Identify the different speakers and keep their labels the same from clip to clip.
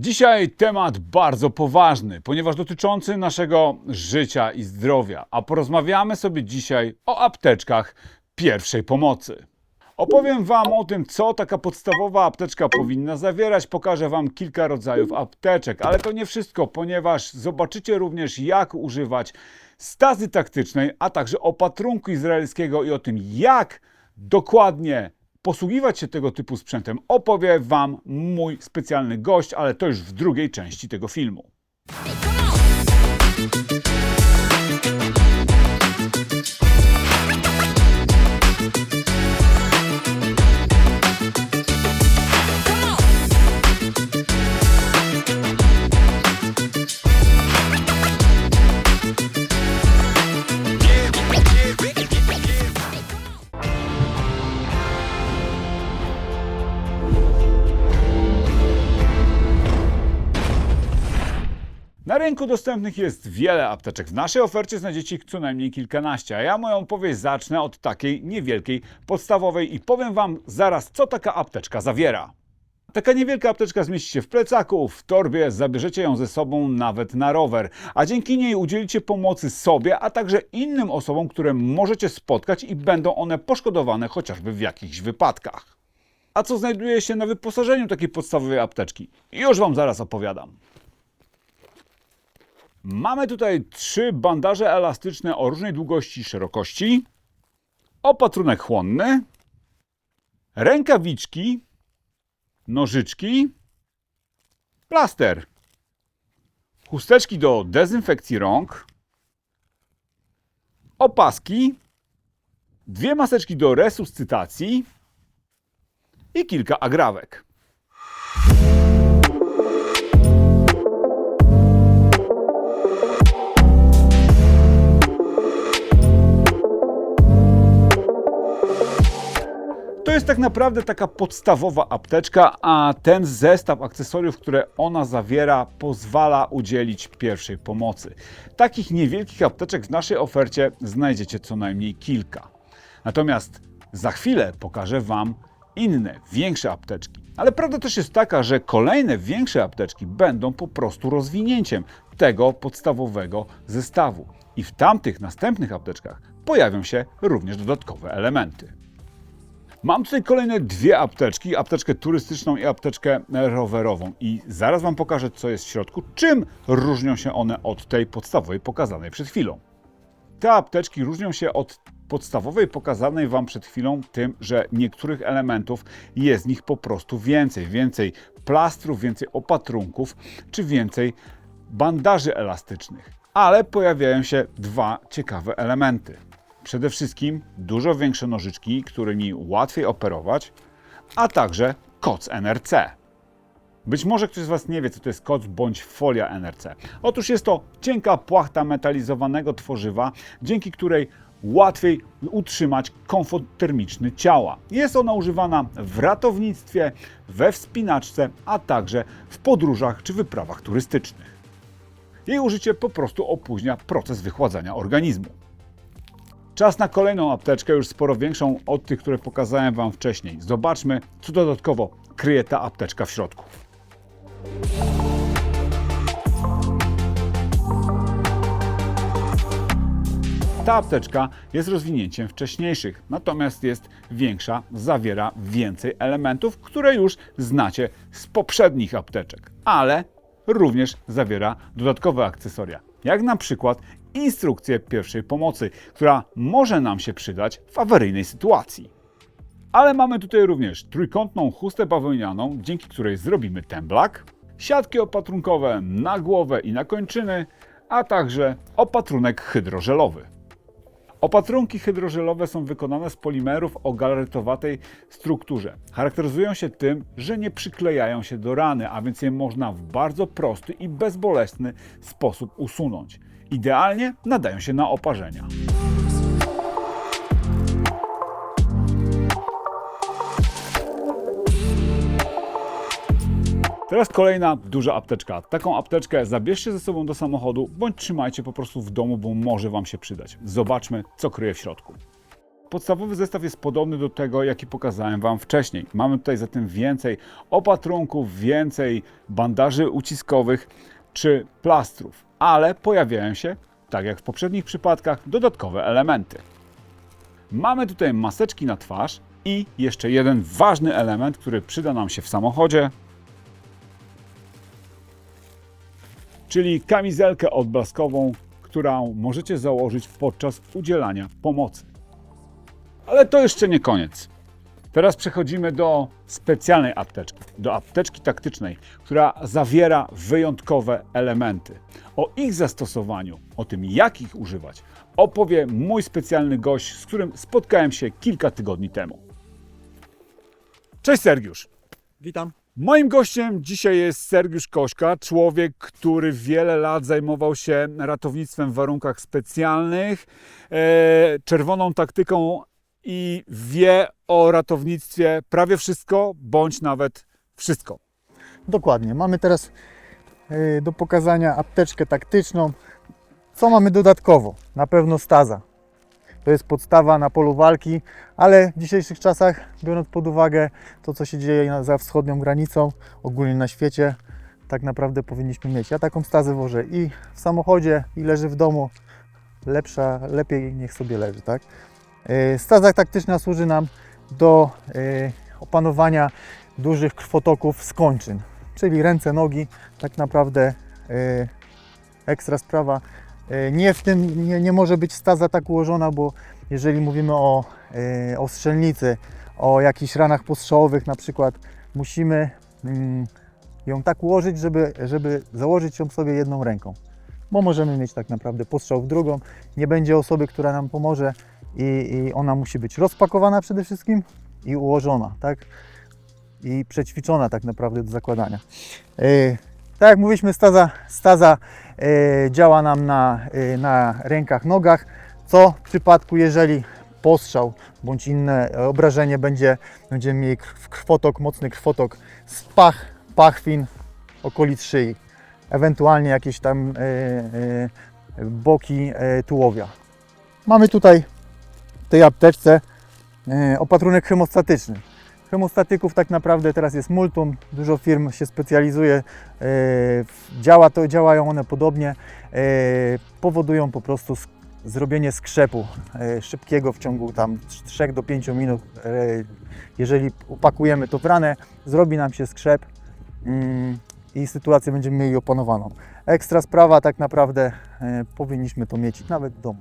Speaker 1: Dzisiaj temat bardzo poważny, ponieważ dotyczący naszego życia i zdrowia, a porozmawiamy sobie dzisiaj o apteczkach pierwszej pomocy. Opowiem Wam o tym, co taka podstawowa apteczka powinna zawierać. Pokażę Wam kilka rodzajów apteczek, ale to nie wszystko, ponieważ zobaczycie również, jak używać stazy taktycznej, a także opatrunku izraelskiego i o tym, jak dokładnie posługiwać się tego typu sprzętem, opowie Wam mój specjalny gość, ale to już w drugiej części tego filmu. Rynku dostępnych jest wiele apteczek. W naszej ofercie znajdziecie ich co najmniej kilkanaście, a ja moją opowieść zacznę od takiej niewielkiej, podstawowej i powiem Wam zaraz, co taka apteczka zawiera. Taka niewielka apteczka zmieści się w plecaku, w torbie, zabierzecie ją ze sobą nawet na rower, a dzięki niej udzielicie pomocy sobie, a także innym osobom, które możecie spotkać i będą one poszkodowane chociażby w jakichś wypadkach. A co znajduje się na wyposażeniu takiej podstawowej apteczki? Już Wam zaraz opowiadam. Mamy tutaj trzy bandaże elastyczne o różnej długości i szerokości, opatrunek chłonny, rękawiczki, nożyczki, plaster, chusteczki do dezynfekcji rąk, opaski, dwie maseczki do resuscytacji. I kilka agrawek. To jest tak naprawdę taka podstawowa apteczka, a ten zestaw akcesoriów, które ona zawiera, pozwala udzielić pierwszej pomocy. Takich niewielkich apteczek w naszej ofercie znajdziecie co najmniej kilka. Natomiast za chwilę pokażę Wam inne, większe apteczki. Ale prawda też jest taka, że kolejne większe apteczki będą po prostu rozwinięciem tego podstawowego zestawu. I w tamtych następnych apteczkach pojawią się również dodatkowe elementy. Mam tutaj kolejne dwie apteczki, apteczkę turystyczną i apteczkę rowerową i zaraz Wam pokażę, co jest w środku, czym różnią się one od tej podstawowej pokazanej przed chwilą. Te apteczki różnią się od podstawowej pokazanej Wam przed chwilą tym, że niektórych elementów jest w nich po prostu więcej. Więcej plastrów, więcej opatrunków, czy więcej bandaży elastycznych. Ale pojawiają się dwa ciekawe elementy. Przede wszystkim dużo większe nożyczki, którymi łatwiej operować, a także koc NRC. Być może ktoś z Was nie wie, co to jest koc bądź folia NRC. Otóż jest to cienka płachta metalizowanego tworzywa, dzięki której łatwiej utrzymać komfort termiczny ciała. Jest ona używana w ratownictwie, we wspinaczce, a także w podróżach czy wyprawach turystycznych. Jej użycie po prostu opóźnia proces wychładzania organizmu. Czas na kolejną apteczkę, już sporo większą od tych, które pokazałem Wam wcześniej. Zobaczmy, co dodatkowo kryje ta apteczka w środku. Ta apteczka jest rozwinięciem wcześniejszych, natomiast jest większa, zawiera więcej elementów, które już znacie z poprzednich apteczek, ale również zawiera dodatkowe akcesoria, jak na przykład instrukcję pierwszej pomocy, która może nam się przydać w awaryjnej sytuacji. Ale mamy tutaj również trójkątną chustę bawełnianą, dzięki której zrobimy temblak, siatki opatrunkowe na głowę i na kończyny, a także opatrunek hydrożelowy. Opatrunki hydrożelowe są wykonane z polimerów o galaretowatej strukturze. Charakteryzują się tym, że nie przyklejają się do rany, a więc je można w bardzo prosty i bezbolesny sposób usunąć. Idealnie nadają się na oparzenia. Teraz kolejna duża apteczka. Taką apteczkę zabierzcie ze sobą do samochodu, bądź trzymajcie po prostu w domu, bo może Wam się przydać. Zobaczmy, co kryje w środku. Podstawowy zestaw jest podobny do tego, jaki pokazałem Wam wcześniej. Mamy tutaj zatem więcej opatrunków, więcej bandaży uciskowych czy plastrów, ale pojawiają się, tak jak w poprzednich przypadkach, dodatkowe elementy. Mamy tutaj maseczki na twarz i jeszcze jeden ważny element, który przyda nam się w samochodzie, czyli kamizelkę odblaskową, którą możecie założyć podczas udzielania pomocy. Ale to jeszcze nie koniec. Teraz przechodzimy do specjalnej apteczki, do apteczki taktycznej, która zawiera wyjątkowe elementy. O ich zastosowaniu, o tym jak ich używać, opowie mój specjalny gość, z którym spotkałem się kilka tygodni temu. Cześć Sergiusz!
Speaker 2: Witam.
Speaker 1: Moim gościem dzisiaj jest Sergiusz Kośka, człowiek, który wiele lat zajmował się ratownictwem w warunkach specjalnych, e, czerwoną taktyką i wie o ratownictwie prawie wszystko, bądź nawet wszystko.
Speaker 2: Dokładnie. Mamy teraz y, do pokazania apteczkę taktyczną. Co mamy dodatkowo? Na pewno staza. To jest podstawa na polu walki, ale w dzisiejszych czasach, biorąc pod uwagę to, co się dzieje za wschodnią granicą, ogólnie na świecie, tak naprawdę powinniśmy mieć. Ja taką stazę wożę i w samochodzie, i leży w domu. Lepsza, lepiej niech sobie leży, tak? Y, Staza taktyczna służy nam do y, opanowania dużych krwotoków skończyn, czyli ręce, nogi, tak naprawdę y, ekstra sprawa. Nie w tym, nie, nie może być staza tak ułożona, bo jeżeli mówimy o, o strzelnicy, o jakichś ranach postrzałowych na przykład, musimy mm, ją tak ułożyć, żeby, żeby założyć ją sobie jedną ręką, bo możemy mieć tak naprawdę postrzał w drugą, nie będzie osoby, która nam pomoże i, i ona musi być rozpakowana przede wszystkim i ułożona, tak? i przećwiczona tak naprawdę do zakładania. Yy, tak jak mówiliśmy, staza, staza yy, działa nam na, yy, na rękach, nogach, co w przypadku, jeżeli postrzał bądź inne obrażenie będzie, będziemy mieli krw- krwotok, mocny krwotok z pach, pachwin, okolic szyi, ewentualnie jakieś tam boki yy, tułowia. Mamy tutaj tej apteczce yy, opatrunek hemostatyczny. Hemostatyków tak naprawdę teraz jest multum, dużo firm się specjalizuje, e, działa to, działają one podobnie, e, powodują po prostu zrobienie skrzepu e, szybkiego w ciągu tam 3 do 5 minut. E, Jeżeli upakujemy to w ranę, zrobi nam się skrzep mm, i sytuację będziemy mieli opanowaną. Ekstra sprawa tak naprawdę e, powinniśmy to mieć nawet w domu.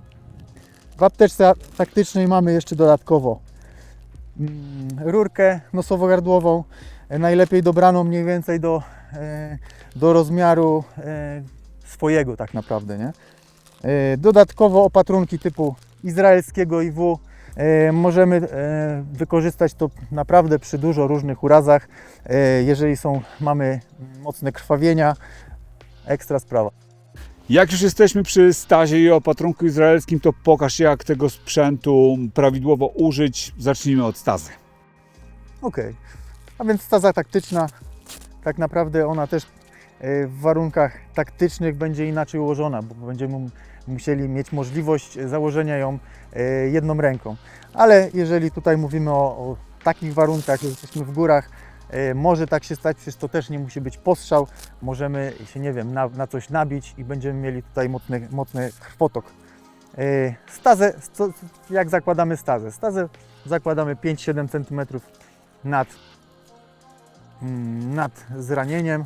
Speaker 2: W apteczce taktycznej mamy jeszcze dodatkowo mm, rurkę nosowo-gardłową, e, najlepiej dobraną mniej więcej do, e, do rozmiaru e, swojego tak naprawdę, nie? Dodatkowo opatrunki typu izraelskiego IW możemy wykorzystać to naprawdę przy dużo różnych urazach, jeżeli są, mamy mocne krwawienia, ekstra sprawa.
Speaker 1: Jak już jesteśmy przy stazie i opatrunku izraelskim, to pokaż jak tego sprzętu prawidłowo użyć. Zacznijmy od stazy.
Speaker 2: Ok, a więc staza taktyczna, tak naprawdę ona też e, w warunkach taktycznych będzie inaczej ułożona, bo będziemy mu- musieli mieć możliwość założenia ją e, jedną ręką. Ale jeżeli tutaj mówimy o, o takich warunkach, że jesteśmy w górach, może tak się stać, przecież to też nie musi być postrzał, możemy się, nie wiem, na, na coś nabić i będziemy mieli tutaj mocny, mocny krwotok. E, Stazę, jak zakładamy stazę? Stazę zakładamy 5-7 cm nad, mm, nad zranieniem.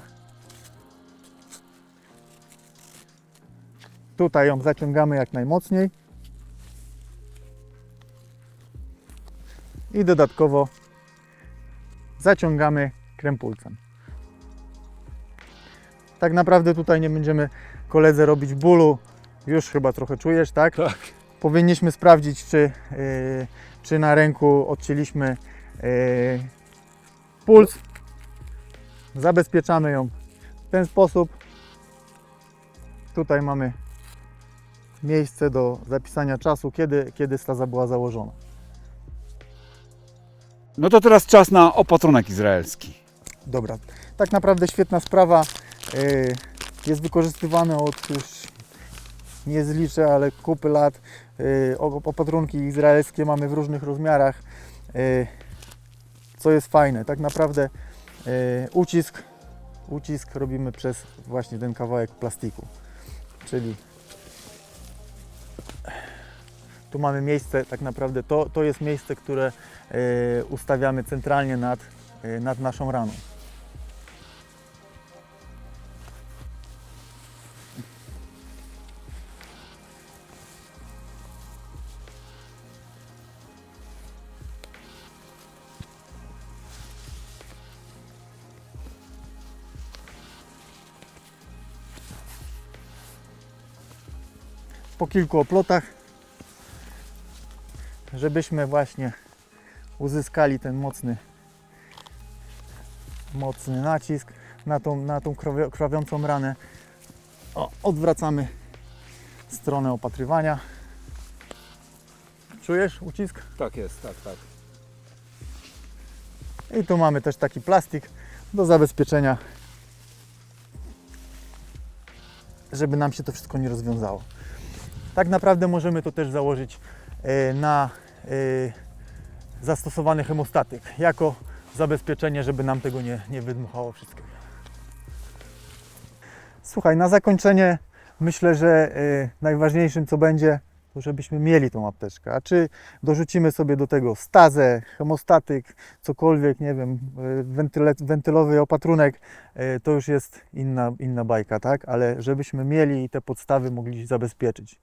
Speaker 2: Tutaj ją zaciągamy jak najmocniej. I dodatkowo zaciągamy krępulcem. Tak naprawdę tutaj nie będziemy koledze robić bólu. Już chyba trochę czujesz, tak?
Speaker 1: Tak.
Speaker 2: Powinniśmy sprawdzić, czy, yy, czy na ręku odcięliśmy yy, puls. Zabezpieczamy ją w ten sposób. Tutaj mamy miejsce do zapisania czasu, kiedy, kiedy staza była założona.
Speaker 1: No to teraz czas na opatrunek izraelski.
Speaker 2: Dobra, tak naprawdę świetna sprawa. Yy, Jest wykorzystywany od już nie zliczę, ale kupy lat. O- Opatrunki izraelskie mamy w różnych rozmiarach. Y, Co jest fajne, tak naprawdę ucisk, ucisk robimy przez właśnie ten kawałek plastiku. Czyli tu mamy miejsce, tak naprawdę to, to jest miejsce, które y, ustawiamy centralnie nad, y, nad naszą raną. po kilku oplotach, żebyśmy właśnie uzyskali ten mocny, mocny nacisk na tą, na tą krwawiącą ranę. O, odwracamy stronę opatrywania. Czujesz ucisk?
Speaker 1: Tak jest, tak, tak.
Speaker 2: I tu mamy też taki plastik do zabezpieczenia, żeby nam się to wszystko nie rozwiązało. Tak naprawdę możemy to też założyć e, na zastosowany hemostatyk, jako zabezpieczenie, żeby nam tego nie, nie wydmuchało wszystkiego. Słuchaj, na zakończenie myślę, że e, najważniejszym co będzie, to żebyśmy mieli tą apteczkę. A czy dorzucimy sobie do tego stazę, hemostatyk, cokolwiek, nie wiem, wentyle, wentylowy opatrunek, to już jest inna, inna bajka, tak? Ale żebyśmy mieli te podstawy mogli zabezpieczyć.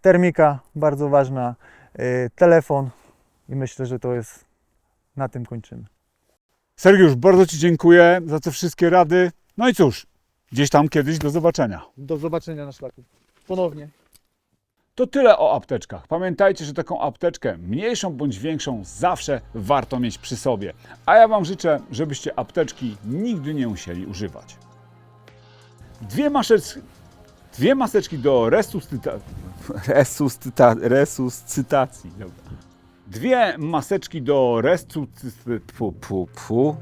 Speaker 2: Termika, bardzo ważna, telefon i myślę, że to jest, na tym kończymy.
Speaker 1: Sergiusz, bardzo Ci dziękuję za te wszystkie rady. No i cóż, gdzieś tam kiedyś do zobaczenia.
Speaker 2: Do zobaczenia na szlaku. Ponownie.
Speaker 1: To tyle o apteczkach. Pamiętajcie, że taką apteczkę, mniejszą bądź większą, zawsze warto mieć przy sobie. A ja Wam życzę, żebyście apteczki nigdy nie musieli używać. Dwie maseczki, dwie maseczki do resuscyta, resuscyta, resuscytacji. Dobra. Dwie maseczki do resuscytacji. Pu, pu, pu.